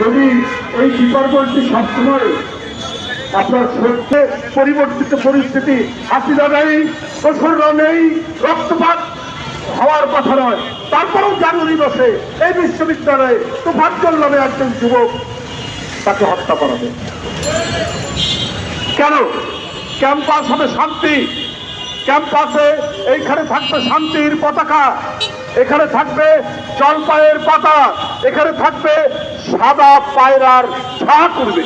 যদি এই ডিপার্টমেন্টটি সবসময় আপনার সত্যে পরিবর্তিত পরিস্থিতি হাসিনা নেই প্রসন্ন নেই, রক্তপাত হওয়ার কথা নয়। তারপরেও জানুয়ারি মাসে এই বিশ্ববিদ্যালয়ে তো তোফাজ্জল নামে একজন যুবক তাকে হত্যা করা হবে কেন? ক্যাম্পাস হবে শান্তি। ক্যাম্পাসে এইখানে থাকবে শান্তির পতাকা। এখানে থাকবে জলপাইয়ের পাতা, এখানে থাকবে সাদা পায়রার ছা করবে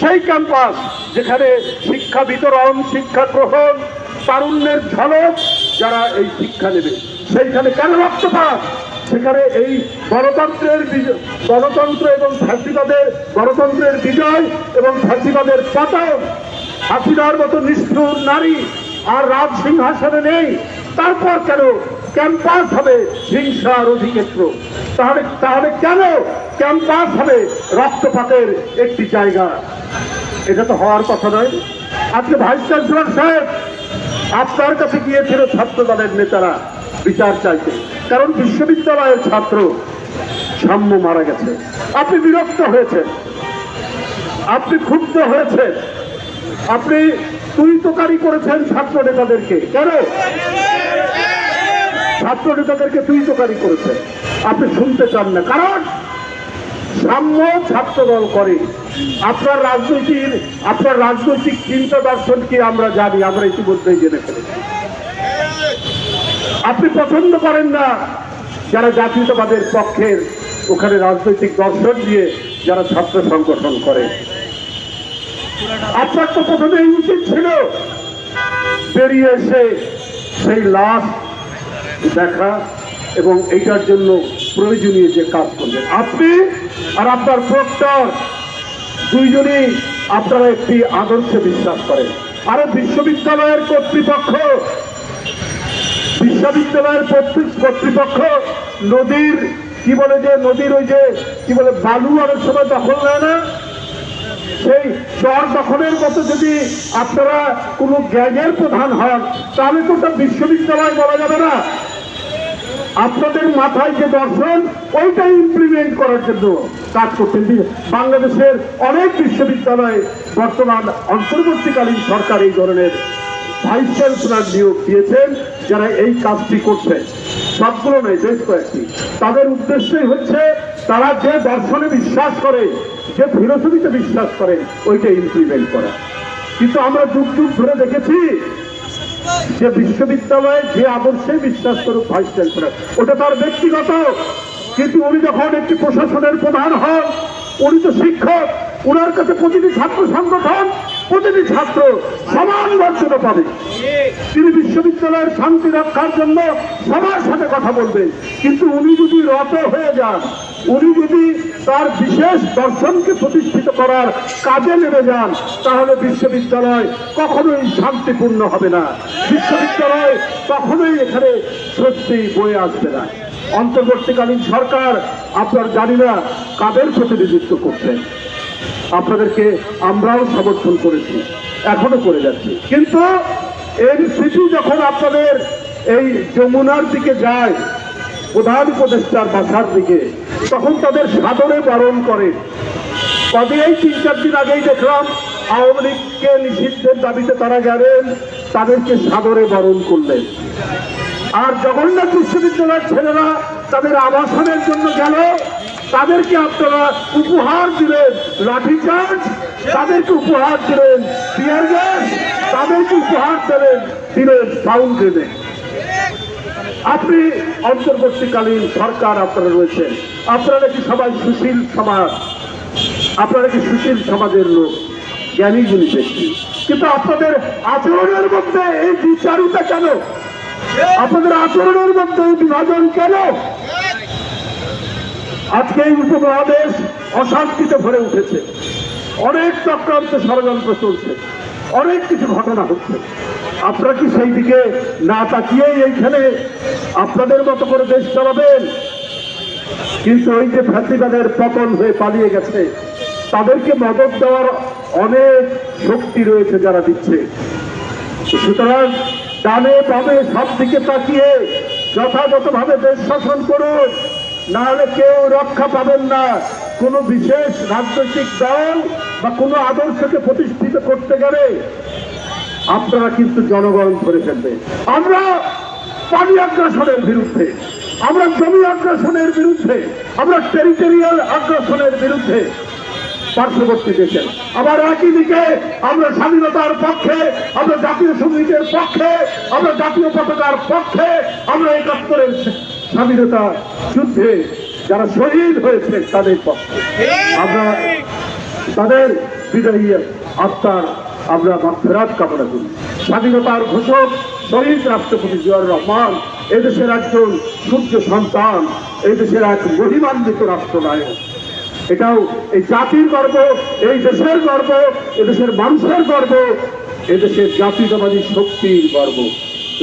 সেই ক্যাম্পাস যেখানে শিক্ষা বিতরণ, শিক্ষা গ্রহণ, তারুণ্যের ঝলক যারা এই শিক্ষা নেবে, সেইখানে কেন রক্তপাত সেখানে এই গণতন্ত্রের গণতন্ত্র এবং ফ্যাসিবাদের, গণতন্ত্রের বিজয় এবং ফ্যাসিবাদের পতন। হাসিনার মতো নিষ্ঠুর নারী আর রাজ সিংহাসনে নেই, তারপর কেন ক্যাম্পাস হবে হিংসার অধিক্ষেত্র। তাহলে তাহলে কেন ক্যাম্পাস হবে রক্তপাতের একটি জায়গা? এটা তো হওয়ার কথা নয়। আজকে ভাইস চ্যান্সেলর সাহেব, আপনার কাছে গিয়েছিল ছাত্র দলের নেতারা বিচার চাইতে। কারণ বিশ্ববিদ্যালয়ের ছাত্র সাম্য মারা গেছে। আপনি বিরক্ত হয়েছেন। আপনি ক্ষুব্ধ হয়েছেন। আপনি তুই তোকারি করেছেন ছাত্র নেতাদেরকে। কেন? ছাত্র নেতাদেরকে তুই তোকারি করেছেন আপনি শুনতে চান না। কারণ সাম্য ছাত্র দল করে। আপনার রাজনৈতিক আপনার রাজনৈতিক চিন্তা দর্শন কি আমরা জানি, আমরা ইতিমধ্যেই জেনে ফেলেছি। আপনি পছন্দ করেন না যারা জাতীয়তাবাদের পক্ষের ওখানে রাজনৈতিক দর্শন দিয়ে যারা ছাত্র সংগঠন করে। আপনার তো প্রথমেই উচিত ছিল, বেরিয়ে এসে সেই লাশ দেখা এবং এইটার জন্য প্রয়োজনীয় যে কাজ করবেন। আপনি আর আপনার প্রক্টর দুইজনই আপনারা একটি আদর্শে বিশ্বাস করেন। আর বিশ্ববিদ্যালয়ের কর্তৃপক্ষ, বিশ্ববিদ্যালয়ের কর্তৃ- কর্তৃপক্ষ নদীর, কি বলে যে নদীর ওই যে, কি বলে, বালু অনেক সময় দখল নেয় না? সেই চর দখলের মতো যদি আপনারা কোনো গ্যাংয়ের প্রধান হন, তাহলে তো বিশ্ববিদ্যালয় বলা যাবে না। আপনাদের মাথায় যে দর্শন ওইটা ইমপ্লিমেন্ট করার জন্য কাজ করতেন বাংলাদেশের অনেক বিশ্ববিদ্যালয়ে বর্তমান অন্তর্বর্তীকালীন সরকার এই ধরনের ভাইস চ্যান্সেলর নিয়োগ দিয়েছেন, যারা এই কাজটি করছেন। সবগুলো নয়, বেশ কয়েকটি। তাদের উদ্দেশ্যই হচ্ছে তারা যে দর্শনে বিশ্বাস করে, যে ফিলোসফিতে বিশ্বাস করে, ওইটা ইমপ্লিমেন্ট করা। কিন্তু আমরা যুগ যুগ ধরে দেখেছি যে বিশ্ববিদ্যালয়ে যে আদর্শে বিশ্বাস করুক ভাইস চ্যান্সেলার ওটা তার ব্যক্তিগত। কিন্তু উনি যখন একটি প্রশাসনের প্রধান হন, উনি তো শিক্ষক ওনার কাছে প্রতিটি ছাত্র সংগঠন প্রতিটি ছাত্র সমান মর্যাদা পাবে। তিনি বিশ্ববিদ্যালয়ের শান্তি রক্ষার জন্য সবার সাথে কথা বলবেন। কিন্তু উনি যদি রত হয়ে যান, উনি যদি তার বিশেষ দর্শনকে প্রতিষ্ঠিত করার কাজে নেমে যান, তাহলে বিশ্ববিদ্যালয় কখনোই শান্তিপূর্ণ হবে না। বিশ্ববিদ্যালয় কখনোই এখানে সত্যি বয়ে আসবে না। অন্তর্বর্তীকালীন সরকার আপনার জানি না কাদের প্রতিনিধিত্ব করছেন। আপনাদেরকে আমরাও সমর্থন করেছি, এখনও করে যাচ্ছি। কিন্তু এনসিপি যখন আপনাদের এই যমুনার দিকে যায়, প্রধান উপদেষ্টার বাসার দিকে, তখন তাদের সাদরে বরণ করে। তবে এই তিন চার দিন আগেই দেখলাম, আওয়ামী লীগকে নিষিদ্ধের দাবিতে তারা গেলেন, তাদেরকে সাদরে বরণ করলেন। আর জগন্নাথ বিশ্ববিদ্যালয়ের ছেলেরা তাদের আবাসনের জন্য গেল তাদেরকে আপনারা উপহার দিলেন লাঠিচার্জ, তাদেরকে উপহার দিলেন টিয়ার গ্যাস তাদেরকে উপহার দিলেন দিলেন সাউন্ড গ্রেনেড আপনি অন্তর্বর্তীকালীন সরকার আপনারা রয়েছেন। আপনারা কি সবাই সুশীল সমাজ। আপনারা কি সুশীল সমাজের লোক, জ্ঞানী গুণী ব্যক্তি কিন্তু আপনাদের আচরণের মধ্যে এই বিচারিতা কেন? আপনাদের আচরণের মধ্যে এই বিভাজন কেন? আজকে এই উপমহাদেশ অশান্তিতে ভরে উঠেছে। অনেক চক্রান্ত ষড়যন্ত্র চলছে। অনেক কিছু ঘটনা হচ্ছে। আপনারা কি সেই দিকে না তাকিয়ে এইখানে আপনাদের মতো করে দেশ চালাবেন? কিন্তু ওই যে ফ্যাসিবাদের পতন হয়ে পালিয়ে গেছে, তাদেরকে মদত দেওয়ার অনেক শক্তি রয়েছে যারা দিচ্ছে। সুতরাং ডানে বামে সব দিকে তাকিয়ে যথাযথভাবে দেশ শাসন করুন। নাহলে কেউ রক্ষা পাবেন না। কোনো বিশেষ রাজনৈতিক দল বা কোনো আদর্শকে প্রতিষ্ঠিত করতে গেলে আপনারা কিন্তু জনগণ ধরে ফেলবে। আমরা পানি আগ্রাসনের বিরুদ্ধে, আমরা জমি আগ্রাসনের বিরুদ্ধে, আমরা টেরিটোরিয়াল আগ্রাসনের বিরুদ্ধে পার্শ্ববর্তী দেশে। আবার একই দিকে আমরা স্বাধীনতার পক্ষে, আমরা জাতীয় সঙ্গীতের পক্ষে, আমরা জাতীয় পতাকার পক্ষে, আমরা একাত্তরের স্বাধীনতা যুদ্ধে যারা শহীদ হয়েছে তাদের পক্ষে। আমরা তাদের বিদায়ী আত্মার আমরা ফেরাত কামনা করি। স্বাধীনতার ঘোষক শহীদ রাষ্ট্রপতি জিয়াউর রহমান এদেশের একজন সূর্য সন্তান, এদেশের এক মহিমান্বিত রাষ্ট্রনায়ক। এটাও এই জাতির গর্ব, এই দেশের গর্ব, এদেশের মানুষের গর্ব, এদেশের জাতীয়তাবাদী শক্তির গর্ব।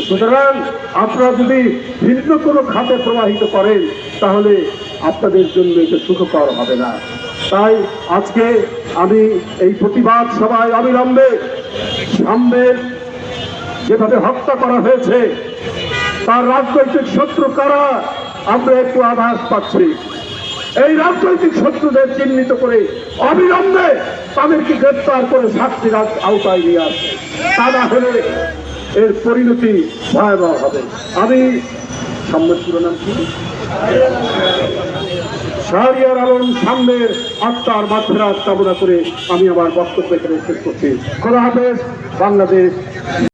সুতরাং আপনারা যদি ভিন্ন কোনো খাতে প্রবাহিত করেন, তাহলে আপনাদের জন্য এটা সুখকর হবে না। তাই আজকে আমি এই প্রতিবাদ সভায় অবিলম্বে সামনের যেভাবে হত্যা করা হয়েছে, তার রাজনৈতিক শত্রু কারা, আমরা একটু আভাস পাচ্ছি। এই রাজনৈতিক শত্রুদের চিহ্নিত করে অবিলম্বে তাদেরকে গ্রেপ্তার করে শাস্তির আওত- আওতায় নিয়ে আসে তা না হলে এর পরিণতি ভয়াবহ হবে। আমি সম্মত নাম কি? শাহরিয়ার আলম সামনের আত্মার মাধ্যমে কামনা করে আমি আমার বক্তব্য এখানে শেষ করছি। খোলা হাফেজ, বাংলাদেশ।